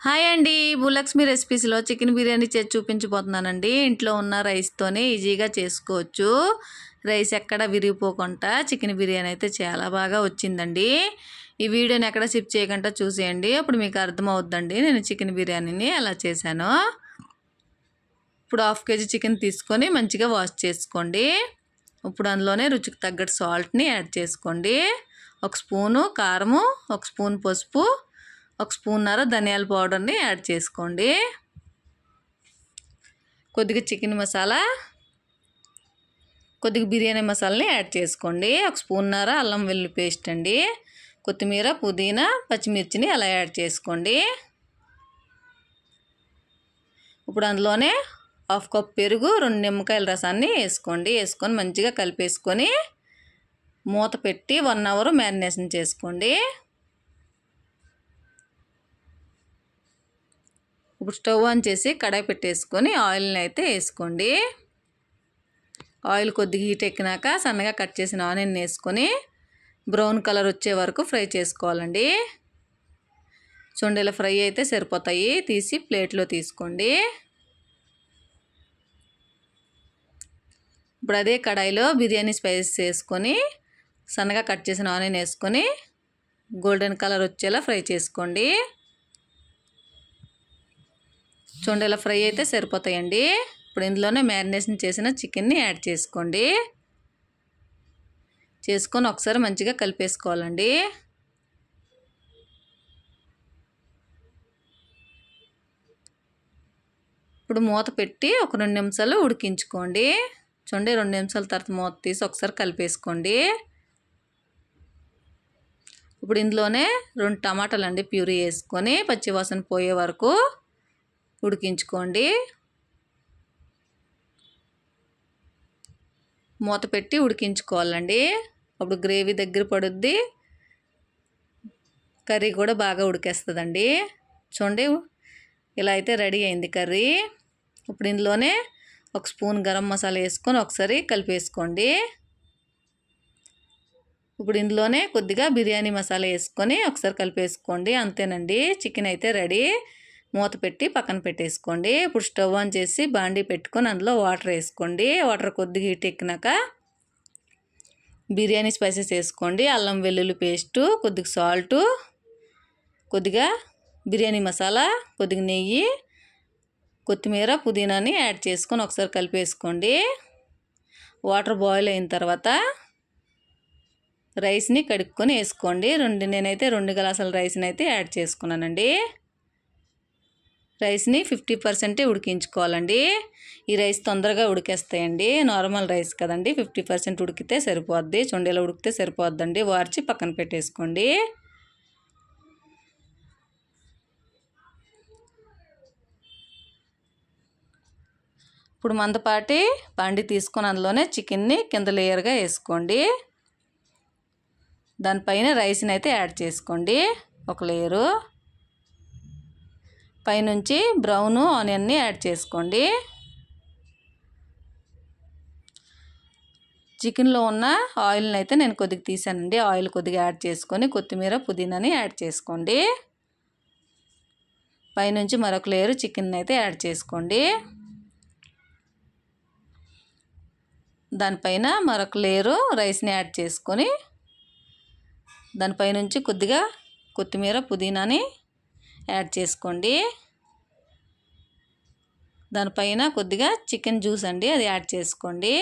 Hi అండి. Bhulakshmi రెసిపీస్లో chicken biryani చేసి చూపించబోతున్నానండి. ఇంట్లో ఉన్న రైస్తోనే ఈజీగా చేసుకోవచ్చు. రైస్ ఎక్కడ విరిగిపోకుండా చికెన్ బిర్యానీ అయితే చాలా బాగా వచ్చిందండి. ఈ వీడియోని ఎక్కడ సిప్ చేయకుండా చూసేయండి. అప్పుడు మీకు అర్థమవుద్దండి. నేను చికెన్ బిర్యానీని ఎలా చేశాను. ఇప్పుడు హాఫ్ కేజీ చికెన్ తీసుకొని మంచిగా వాష్ చేసుకోండి. ఇప్పుడు అందులోనే రుచికి తగ్గట్టు సాల్ట్ని యాడ్ చేసుకోండి. ఒక స్పూను కారము ఒక స్పూన్ పసుపు ఒక స్పూన్నర ధనియాల పౌడర్ని యాడ్ చేసుకోండి. కొద్దిగా చికెన్ మసాలా కొద్దిగా బిర్యానీ మసాలాని యాడ్ చేసుకోండి. ఒక స్పూన్నర అల్లం వెల్లుల్లి పేస్ట్ అండి. కొత్తిమీర పుదీనా పచ్చిమిర్చిని అలా యాడ్ చేసుకోండి. ఇప్పుడు అందులోనే హాఫ్ కప్ పెరుగు రెండు నిమ్మకాయల రసాన్ని వేసుకోండి. వేసుకొని మంచిగా కలిపేసుకొని మూత పెట్టి వన్ అవర్ మ్యారినేషన్ చేసుకోండి. ఇప్పుడు స్టవ్ ఆన్ చేసి కడాయి పెట్టేసుకొని ఆయిల్ని అయితే వేసుకోండి. ఆయిల్ కొద్దిగా హీట్ ఎక్కినాక సన్నగా కట్ చేసిన ఆనియన్ వేసుకొని బ్రౌన్ కలర్ వచ్చే వరకు ఫ్రై చేసుకోవాలండి. చూడండి ఫ్రై అయితే సరిపోతాయి. తీసి ప్లేట్లో తీసుకోండి. ఇప్పుడు అదే కడాయిలో బిర్యానీ స్పైసెస్ వేసుకొని సన్నగా కట్ చేసిన ఆనియన్ వేసుకొని గోల్డెన్ కలర్ వచ్చేలా ఫ్రై చేసుకోండి. చూడండి ఇలా ఫ్రై అయితే సరిపోతాయండి. ఇప్పుడు ఇందులోనే మ్యారినేషన్ చేసిన చికెన్ని యాడ్ చేసుకోండి. చేసుకొని ఒకసారి మంచిగా కలిపేసుకోవాలండి. ఇప్పుడు మూత పెట్టి ఒక రెండు నిమిషాలు ఉడికించుకోండి. చూడండి రెండు నిమిషాల తర్వాత మూత తీసి ఒకసారి కలిపేసుకోండి. ఇప్పుడు ఇందులోనే రెండు టమాటాలు అండి ప్యూరీ వేసుకొని పచ్చివాసన పోయే వరకు ఉడికించుకోండి. మూత పెట్టి ఉడికించుకోవాలండి. అప్పుడు గ్రేవీ దగ్గర పడుద్ది. కర్రీ కూడా బాగా ఉడికేస్తుందండి. చూడండి ఇలా అయితే రెడీ అయింది కర్రీ. ఇప్పుడు ఇందులోనే ఒక స్పూన్ గరం మసాలా వేసుకొని ఒకసారి కలిపేసుకోండి. ఇప్పుడు ఇందులోనే కొద్దిగా బిర్యానీ మసాలా వేసుకొని ఒకసారి కలిపేసుకోండి. అంతేనండి. చికెన్ అయితే రెడీ. మూత పెట్టి పక్కన పెట్టేసుకోండి. ఇప్పుడు స్టవ్ ఆన్ చేసి బాండీ పెట్టుకొని అందులో వాటర్ వేసుకోండి. వాటర్ కొద్దిగా హీట్ ఎక్కినాక బిర్యానీ స్పైసెస్ వేసుకోండి. అల్లం వెల్లుల్లి పేస్టు కొద్దిగా సాల్టు కొద్దిగా బిర్యానీ మసాలా కొద్దిగా నెయ్యి కొత్తిమీర పుదీనాని యాడ్ చేసుకొని ఒకసారి కలిపేసుకోండి. వాటర్ బాయిల్ అయిన తర్వాత రైస్ని కడుక్కొని వేసుకోండి. రెండు నేనైతే రెండు గ్లాసుల రైస్ని అయితే యాడ్ చేసుకున్నానండి. రైస్ని ఫిఫ్టీ పర్సెంటే ఉడికించుకోవాలండి. ఈ రైస్ తొందరగా ఉడికేస్తాయండి. నార్మల్ రైస్ కదండి ఫిఫ్టీ పర్సెంట్ ఉడికితే సరిపోద్ది. చుండీలో ఉడికితే సరిపోద్దండి. వార్చి పక్కన పెట్టేసుకోండి. ఇప్పుడు మందపాటి బండి తీసుకొని అందులోనే చికెన్ని కింద లేయర్గా వేసుకోండి. దానిపైన రైస్ని అయితే యాడ్ చేసుకోండి. ఒక లేయరు. పైనుంచి బ్రౌను ఆనియన్ని యాడ్ చేసుకోండి. చికెన్లో ఉన్న ఆయిల్ని అయితే నేను కొద్దిగా తీసానండి. ఆయిల్ కొద్దిగా యాడ్ చేసుకొని కొత్తిమీర పుదీనాని యాడ్ చేసుకోండి. పైనుంచి మరొక లేయర్ చికెన్ అయితే యాడ్ చేసుకోండి. దానిపైన మరొక లేయరు రైస్ని యాడ్ చేసుకొని దానిపైనుంచి కొద్దిగా కొత్తిమీర పుదీనాని యాడ్ చేసుకోండి. దానిపైన కొద్దిగా చికెన్ జ్యూస్ అండి అది యాడ్ చేసుకోండి.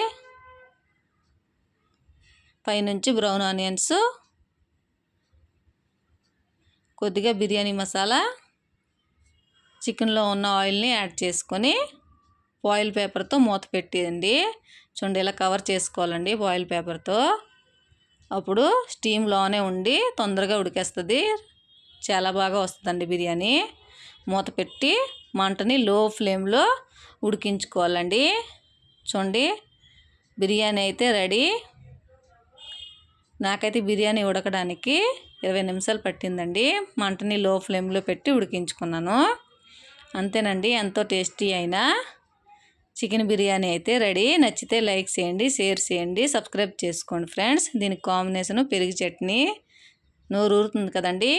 పైనుంచి బ్రౌన్ ఆనియన్స్ కొద్దిగా బిర్యానీ మసాలా చికెన్లో ఉన్న ఆయిల్ని యాడ్ చేసుకొని బాయిల్ పేపర్తో మూత పెట్టేయండి. చూడండి ఇలా కవర్ చేసుకోవాలండి బాయిల్ పేపర్తో. అప్పుడు స్టీమ్లోనే ఉండి తొందరగా ఉడికేస్తుంది. చాలా బాగా వస్తుందండి బిర్యానీ. మూత పెట్టి మంటని లో ఫ్లేమ్లో ఉడికించుకోవాలండి. చూడండి బిర్యానీ అయితే రెడీ. నాకైతే బిర్యానీ ఉడకడానికి ఇరవై నిమిషాలు పట్టిందండి. మంటని లో ఫ్లేమ్లో పెట్టి ఉడికించుకున్నాను. అంతేనండి ఎంతో టేస్టీ అయినా చికెన్ బిర్యానీ అయితే రెడీ. నచ్చితే లైక్ చేయండి షేర్ చేయండి సబ్స్క్రైబ్ చేసుకోండి ఫ్రెండ్స్. దీనికి కాంబినేషను పెరుగు చట్నీ నోరు ఊరుతుంది కదండి.